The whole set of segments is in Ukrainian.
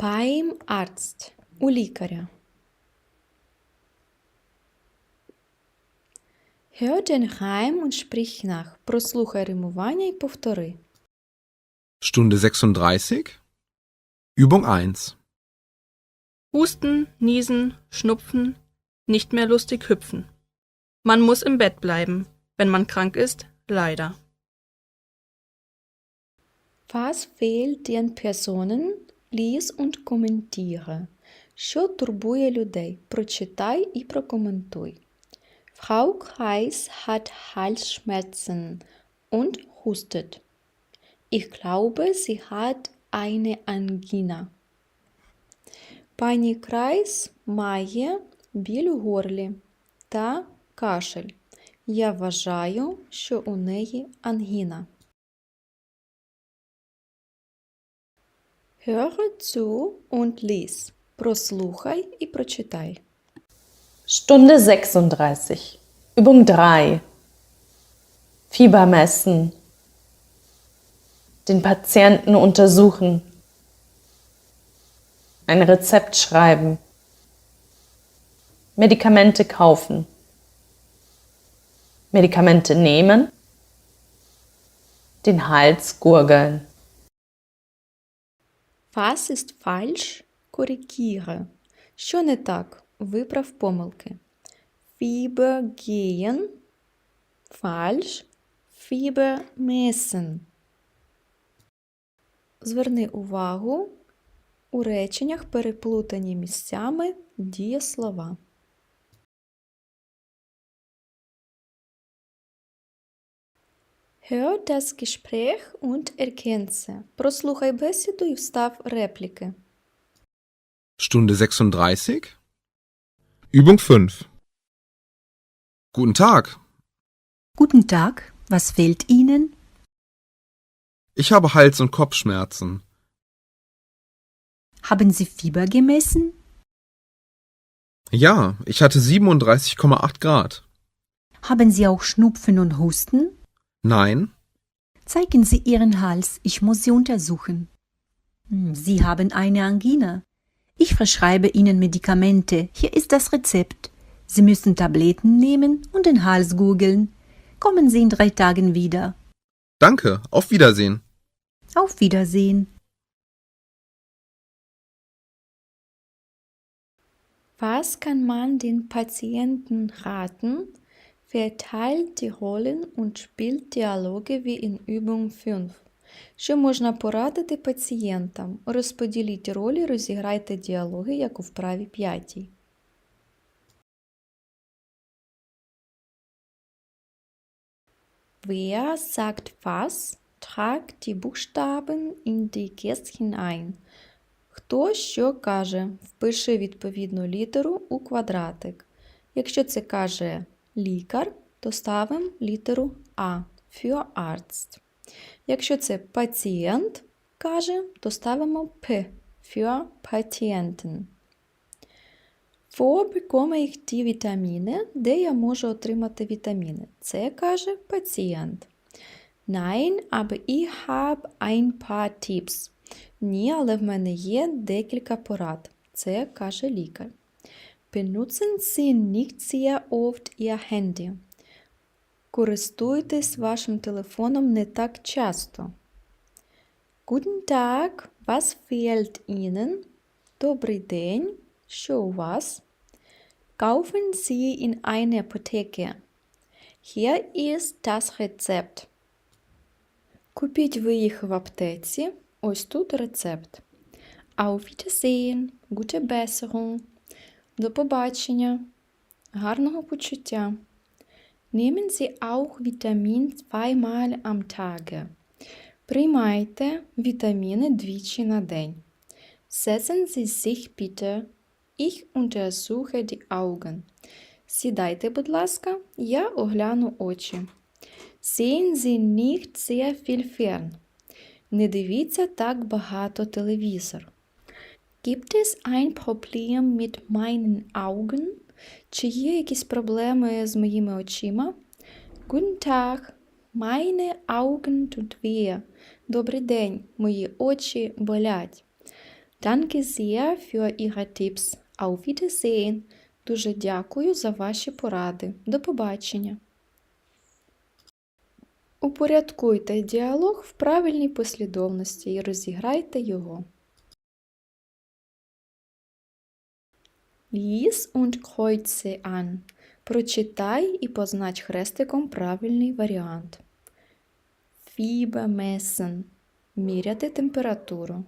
Beim Arzt. У лікаря. Hör den Reim und sprich nach. Прослухай римування і повтори. Stunde 36. Übung 1. Husten, Niesen, Schnupfen, nicht mehr lustig hüpfen. Man muss im Bett bleiben, wenn man krank ist, leider. Was fehlt den Personen? Lies und kommentiere. Що турбує людей? Прочитай і прокоментуй. Frau Kreis hat Halsschmerzen und hustet. Ich glaube, sie hat eine Angina. Пані Крайс має біль у горлі та кашель. Я вважаю, що у неї ангіна. Höre zu und lies. Прослухай і прочитай. Stunde 36. Übung 3. Fieber messen. Den Patienten untersuchen. Ein Rezept schreiben. Medikamente kaufen. Medikamente nehmen. Den Hals gurgeln. Was ist falsch? Korrigiere. Що не так? Виправ помилки. Fieber gehen. Falsch. Fieber messen. Зверни увагу. У реченнях переплутані місцями дієслова. Hör das Gespräch und ergänze. Прослухай бесіду і встав репліки. Stunde 36. Übung 5. Guten Tag. Guten Tag, was fehlt Ihnen? Ich habe Hals- und Kopfschmerzen. Haben Sie Fieber gemessen? Ja, ich hatte 37,8 Grad. Haben Sie auch Schnupfen und Husten? Nein, Zeigen Sie Ihren Hals, ich muss Sie untersuchen. Hm, Sie haben eine Angina. Ich verschreibe Ihnen Medikamente. Hier ist das Rezept. Sie müssen Tabletten nehmen und den Hals gurgeln. Kommen Sie in drei Tagen wieder. danke. Auf Wiedersehen. Auf Wiedersehen. Was kann man den Patienten raten? Verteilt die Rollen und spielt Dialoge wie in Übung 5. Що можна порадити пацієнтам? Розподіліть ролі, розіграйте діалоги, як у вправі 5. Wer sagt was? Trag die Buchstaben in die Kästchen ein. Хто що каже? Впиши відповідну літеру у квадратик. Якщо це каже лікар, то ставимо літеру А für Arzt. Якщо це пацієнт каже, то ставимо П für Patienten. Wo bekomme ich die Vitamine? Де я можу отримати вітаміни? Це каже пацієнт. Nein, aber ich habe ein paar Tipps. Ні, але в мене є декілька порад. Це каже лікар. Benutzen Sie nicht sehr oft Ihr Handy. Користуйтесь вашим телефоном не так часто. Guten Tag, was fehlt Ihnen? Добрий день. Що у вас? Kaufen Sie in eine Apotheke. Hier ist das Rezept. Купіть ви їх в аптеці. Ось тут рецепт. Auf Wiedersehen, gute Besserung. До побачення. Гарного почуття. Nehmen Sie auch Vitamin zweimal am Tage. Приймайте вітаміни двічі на день. Setzen Sie sich bitte. Ich untersuche die Augen. Сідайте, будь ласка, я огляну очі. Sehen Sie nicht sehr viel fern. Не дивіться так багато телевізор. Gibt es ein Problem mit meinen Augen? Чи є якісь проблеми з моїми очима? Guten Tag, meine Augen tut weh. Добрий день, мої очі болять. Danke sehr für Ihre Tipps. Auf Wiedersehen. Дуже дякую за ваші поради. До побачення. Упорядкуйте діалог в правильній послідовності і розіграйте його. Lies und kreuze an. Прочитай і познач хрестиком правильний варіант. Fieber messen. Міряти температуру.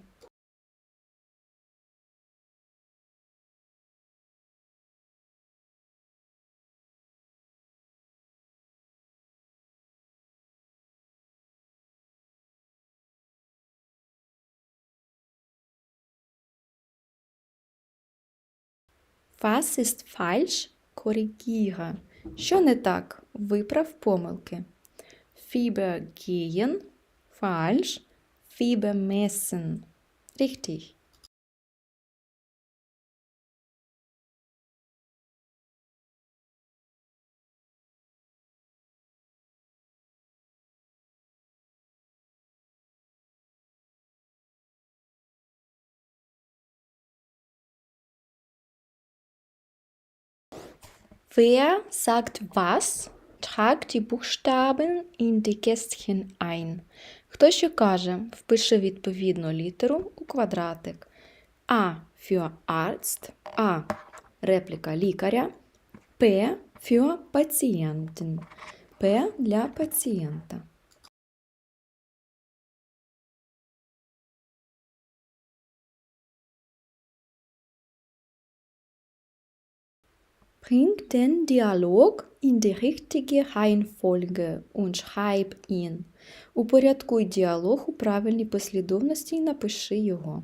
Was ist falsch? Korrigiere. Що не так? Виправ помилки. Fieber gehen. Falsch. Fieber messen. Richtig. Wer sagt was? Trag die Buchstaben in die Kästchen ein. Хто що каже, впиши відповідну літеру у квадратик. А für Arzt, А репліка лікаря, П für Patienten, П для пацієнта. Bring den Dialog in die richtige Reihenfolge und schreib ihn. Упорядкуй діалог у правильній послідовності і напиши його.